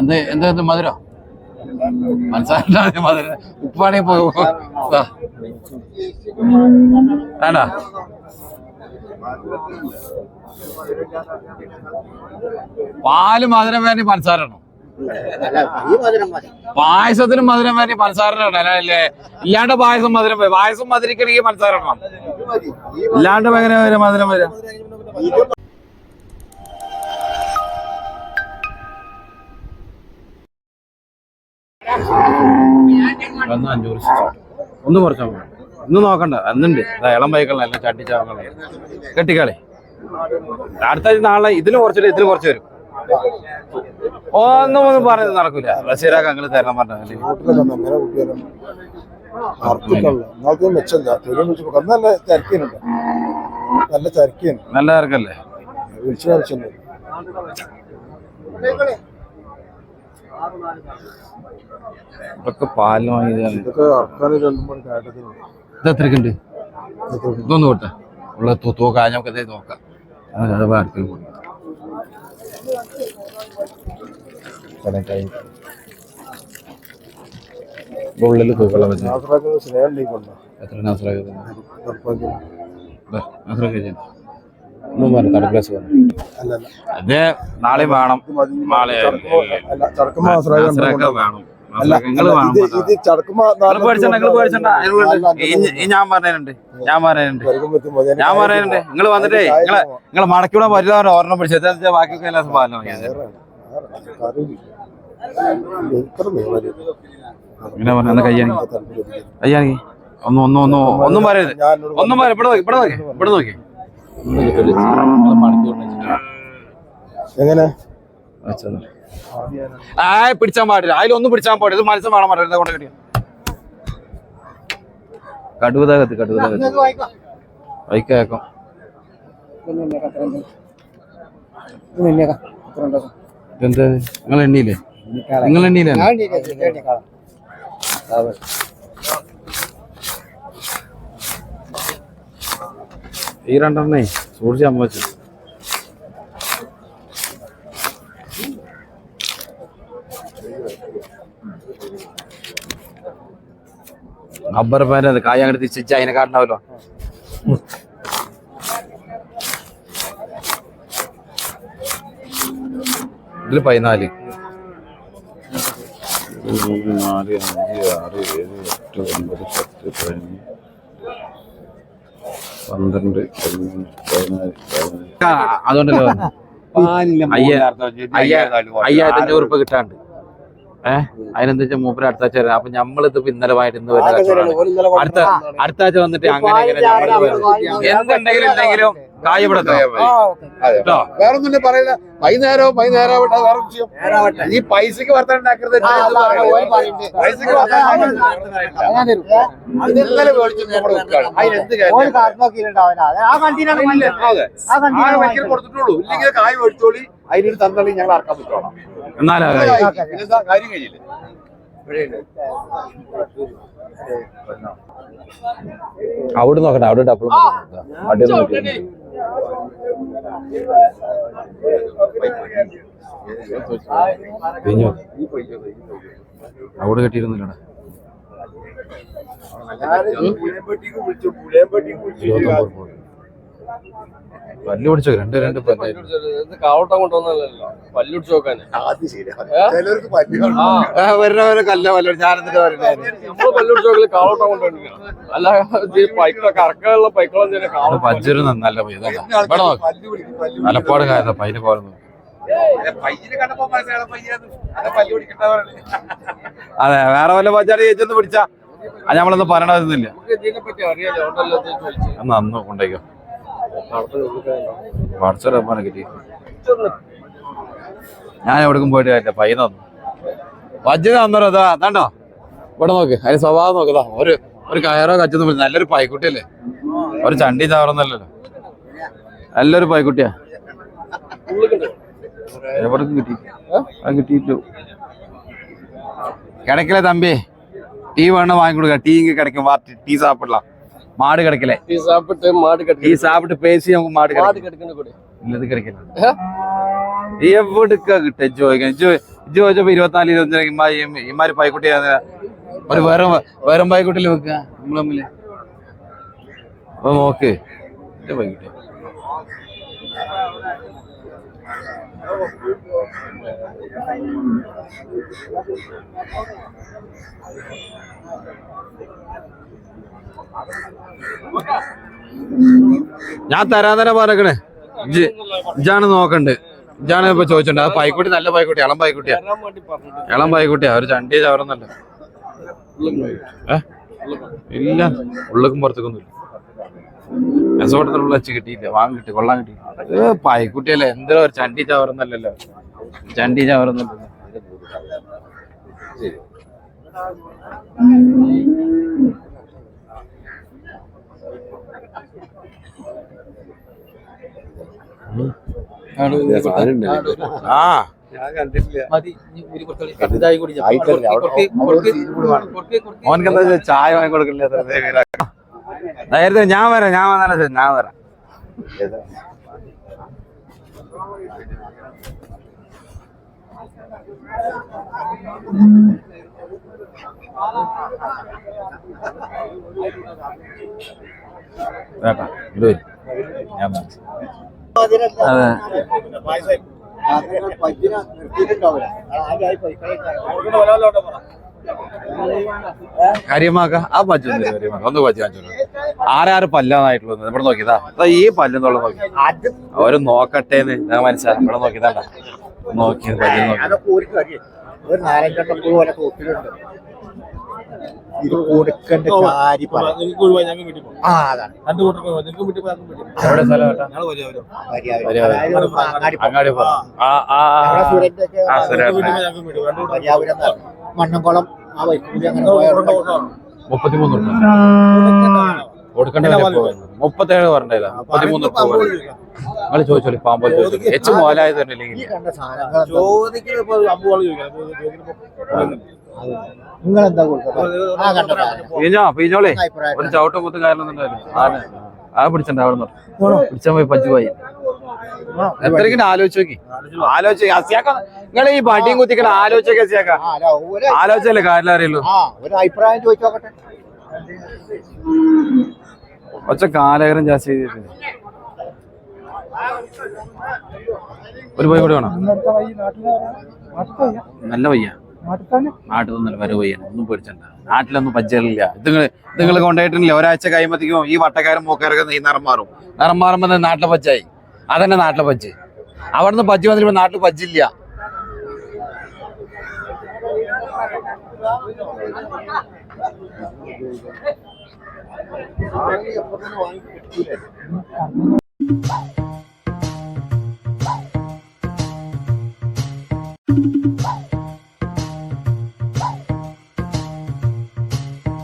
എന്ത് എന്താ മധുരം? മനസ്സിലായി മധുരം. ഉപ്പാണെങ്കിൽ പോകും വേണ്ട പാൽ മധുരം വേണ്ടി പഞ്ചസാരണോ പായസത്തിന് മധുരം വേണ്ടി പഞ്ചസാരണ അല്ലേ ഇല്ലാണ്ട് പായസം മധുരം. പായസം മധുരിക്കണമെങ്കിൽ മനസ്സാരണം ഇല്ലാണ്ട് ഭയങ്കര മധുരം വരും? ഒന്ന് കുറച്ച് ഒന്ന് കുറച്ചാൽ മതി ഇന്ന് നോക്കണ്ട അന്നുണ്ട്. ഇളം ബൈക്കുള്ള എല്ലാം ചട്ടിച്ചാവുകളെ കെട്ടിക്കളി. അടുത്ത നാളെ ഇതിന് കുറച്ചിട്ട് ഇതിന് കുറച്ച് വരും. ഒന്നും ഒന്നും പറയുന്നത് നടക്കൂല. ബസീരാക്ക് അങ്ങനെ തരണം പറഞ്ഞല്ലേ നല്ല തിരക്കിനുണ്ട്. നല്ല തിരക്കിന് നല്ല തിരക്കല്ലേ? വിളിച്ചു ഇതൊക്കെ കാട്ടത്തിനുണ്ട് ഇത് എത്രക്കുണ്ട് ഇതൊന്ന് വിട്ടെ. ഉള്ള തൂക്കാൻ നമുക്ക് എന്തേ നോക്കാം. അത് ഉള്ളിൽ തൂക്കളെ വെച്ച് സ്നേഹം എത്ര നാസറാക്കി നാസറാക്കി. പറഞ്ഞു അല്ല അല്ല അത് നാളെ വേണം. നാളെ വേണം. ഞാൻ പറയുന്നുണ്ട് ഞാൻ പറയുന്നുണ്ട്. ഞാൻ പറയുന്നുണ്ട്. നിങ്ങൾ വന്നിട്ടേ നിങ്ങളെ നിങ്ങളെ മടക്കിവിടെ വരുന്ന ഓർമ്മ പിടിച്ചത് ബാക്കിയൊക്കെ എല്ലാ പാലം വാങ്ങിയത്. ഇങ്ങനെ പറഞ്ഞു ഒന്ന് കയ്യാണി കയ്യാണി ഒന്ന് ഒന്ന് ഒന്ന് ഒന്നും പറയരുത്. ഒന്നും പറയാം ഇവിടെ നോക്കി ഇവിടെ നോക്കി ഇവിടെ നോക്കി. എങ്ങനെ? ആ പിടിച്ചാൻ പാടില്ല. അതിലൊന്നും പിടിച്ചാൻ പാടില്ല. ഇത് മനസ്സും വേണം പറയുന്നത് കൊണ്ട് കിട്ടിയ കടുവതാകത്ത് കടുവതാകത്ത്. വൈക്കേക്കാം എന്താ നിങ്ങൾ എണ്ണിയില്ലേ നിങ്ങൾ എണ്ണിയില്ലേ ഈ രണ്ടെണ്ണേ സൂക്ഷിച്ച് അമ്മ വെച്ചു. അബ്ബർ പാന്റെ കായ അങ്ങോട്ട് തിരിച്ച് അതിനെ കാട്ടണമല്ലോ ഇതിൽ പതിനാല്. മൂന്ന് നാല് അഞ്ച് ആറ് ഏഴ് എട്ട് ഒമ്പത് പത്ത് പതിനൊന്ന് പന്ത്രണ്ട് അതുകൊണ്ടല്ലോ അയ്യായിരത്തി അഞ്ഞൂറ് ഉറുപ്പ കിട്ടാണ്ട്. ഏഹ് അതിനെന്താ വെച്ചാൽ മൂപ്പര് അടുത്ത ആഴ്ച വരാം. അപ്പൊ നമ്മളിത് ഇപ്പൊ ഇന്നലെ വായിട്ട് ഇന്ന് വരുന്ന അടുത്ത അടുത്ത ആഴ്ച വന്നിട്ട് അങ്ങനെ. എന്തുണ്ടെങ്കിലും എന്തെങ്കിലും കേട്ടോ? വേറൊന്നും പറയില്ല. വൈകുന്നേരവും വൈകുന്നേരം ആവട്ടെ, വേറെ വിഷയം. ഈ പൈസക്ക് ഇന്നലെ മേടിച്ചു നമ്മുടെ അതിനെന്ത് വയ്ക്കൽ കൊടുത്തിട്ടുള്ളൂ. ഇല്ലെങ്കിൽ കായ് മേടിച്ചോളി. അതിനൊരു തന്നളി ഞങ്ങൾ ഇറക്കാൻ പറ്റോളാം എന്നാലാ കാര്യം. കഴിയില്ല അവിടെ നോക്കട്ടെ അവിടെ ഡബിൾ അടി നോക്കി കഴിഞ്ഞു? അവിടെ കെട്ടിയിരുന്നില്ലടാ. ഇരുപത്തൊമ്പത് പോയി. പല്ല് പിടിച്ചോ രണ്ട് രണ്ട് കാവട്ടം കൊണ്ടുവന്നല്ലോ പല്ലുകൾ വരുന്നവരെ കല്ല പല്ല ഞാൻ എന്നിട്ട് പറയണേ പല്ലു പല്ലുടിച്ച് നോക്കൽ കാവട്ടം കൊണ്ടുവന്നിരിക്കണം. അല്ല ഈ പൈക്ക കറക്കാനുള്ള പൈക്കളം തന്നെ കാവട്ടം. പജ്ജര് നല്ല പോയി ഇതല്ല ഇവിടെ നോക്ക്. പല്ല് പിടിക്കും പല്ല് മലപ്പാട് കാര്യം പൈന് പയ്യാണ് അത് പല്ല് വേറെ വല്ല പച്ചാടി ചേച്ചൊന്ന് പിടിച്ചാ. അത് നമ്മളൊന്നും പറയണമെന്നില്ല നന്നു കൊണ്ടേക്കോ ഞാൻ എവിടേക്കും പോയിട്ട് അതിന്റെ പൈന തന്നു വജ്ജ തന്നോ അതാ അതാണ്ടോ? ഇവിടെ നോക്ക് അതിന്റെ സ്വഭാവം നോക്കതാ ഒരു ഒരു കയറോ കച്ചൊന്നും നല്ലൊരു നല്ലൊരു പൈക്കുട്ടിയല്ലേ ഒരു ചണ്ടി ചാവറൊന്നല്ലല്ലോ നല്ലൊരു പൈക്കുട്ടിയാ. എവിടെ കിട്ടി? അത് കിട്ടിയിട്ടു. തമ്പി ടീ വേണ വാങ്ങിക്കൊടുക്ക? ടീ ഇങ്ങ് കിടക്കും ടീ സാപ്പിടலாம் மாடு கிடைக்கல ഈ സാപ്പിട്ട് മാട് டீ കെട്ടി சாப்பிட்டு பேசி அவங்க மாடு മാട് கிடைக்கல കെടുക്കുന്ന കൂടെ இல்ல இது கிடைக்கல എവിടുക്ക കിട്ടുക ചോദിക്കാൻ ഇജ്ജ് ഇജ്ജ് ചോദിച്ചപ്പോ ഇരുപത്തിനാല് ഇരുപത്തി ഇമാര് പായ്ക്കുട്ടി ഒരു വേറെ വേറെ പായ്ക്കുട്ടിയിൽ വെക്കുക നമ്മള് തമ്മില് അപ്പൊ നോക്ക് എന്റെ പായ്ക്കുട്ടി ഞാൻ പറഞ്ഞേ ഇജ്ജ് ഇജാണ് നോക്കണ്ട്. ഇജാണ് ഇപ്പൊ ചോദിച്ചിട്ടുണ്ട് ആ പായ്ക്കുട്ടി നല്ല പായ്ക്കുട്ടി ഇളം പായ്ക്കുട്ടിയാ ഇളം പായ്ക്കുട്ടിയാ ഒരു ചണ്ടി ചവറന്നല്ല ഇല്ല ഉള്ളക്കും പുറത്തേക്കൊന്നും ഇല്ല രസോട്ടത്തിലുള്ള വെച്ച് കിട്ടിയില്ല വാങ്ങി കിട്ടി കൊള്ളാൻ കിട്ടി. ഏ പായ്ക്കുട്ടിയല്ലേ എന്തോ ഒരു ചണ്ടി ചവറന്നല്ലല്ലോ. ചണ്ടി ചവറന്നല്ലോ. ആ. ഓനക്ക് എന്താ ചായ വാങ്ങി കൊടുക്കില്ല നേരത്തെ ഞാൻ വരാം ഞാൻ വന്നാലും ശരി, ഞാൻ വരാം. കരിയമാക്ക. ആ പച്ചു കാര്യമാക്ക. ഒന്ന് പച്ചു കാണിച്ചു ആരാറ് പല്ലാന്നായിട്ടുള്ളത്? ഇവിടെ നോക്കിയതാ. അതാ ഈ പല്ലെന്നുള്ള നോക്കി. അവർ നോക്കട്ടേന്ന് ഞാൻ മനസ്സിലായി ഇവിടെ നോക്കിയതാണ്ട നോക്കിയത് നോക്കി ഒരു പോലെ കൊടുക്കേണ്ട കാര്യം എന്ന്. മണ്ണംകുളം ആ വൈക്കൂലി അങ്ങനെ പോയ മുപ്പത്തേഴ് പറഞ്ഞില്ല. നിങ്ങൾ ചോദിച്ചോളി ചോദിച്ചു എച്ച് മോലായത് തന്നെ പീഞ്ഞോളി. ഒരു ചവിട്ടും കുത്തും കാരണം ആന ആ നിന്ന്. പിടിച്ചാൽ പോയി പഞ്ചുപോയി എത്രയ്ക്കും ആലോചിച്ച് നോക്കി. ആലോചിച്ച് അസിയാക്ക നിങ്ങൾ ഈ വടിയും കുത്തിക്കണ ആലോചിച്ചൊക്കെ അസിയാക്ക. ആ, അല്ല, ഒരു- ആലോചിച്ചല്ലേ കാര്യം അറിയുള്ളൂ. ആ ഒരു അഭിപ്രായം ചോദിച്ചു നോക്കട്ടെ. ഒച്ച കാലകരം ജാസ്തി ചെയ്തിട്ടുണ്ട് ഒരു പോയി കൂടെ വേണം? നല്ല വയ്യ നാട്ടിൽ നല്ല വരവ് വയ്യ ഒന്നും പേടിച്ചണ്ട. നാട്ടിലൊന്നും പച്ചറില്ല നിങ്ങൾ നിങ്ങൾ കൊണ്ടുപോയിട്ടില്ല ഒരാഴ്ച കഴിയുമ്പോഴത്തേക്കും ഈ വട്ടക്കാരും മൂക്കാരൊക്കെ ഈ നിറം മാറും. നിറം മാറുമ്പോൾ തന്നെ നാട്ടിലെ പച്ചായി അതന്നെ നാട്ടിലെ പച്ച് അവിടുന്ന് പജ്ജ് വന്നിട്ട് നാട്ടിൽ പച്ചില്ല വാങ്ങി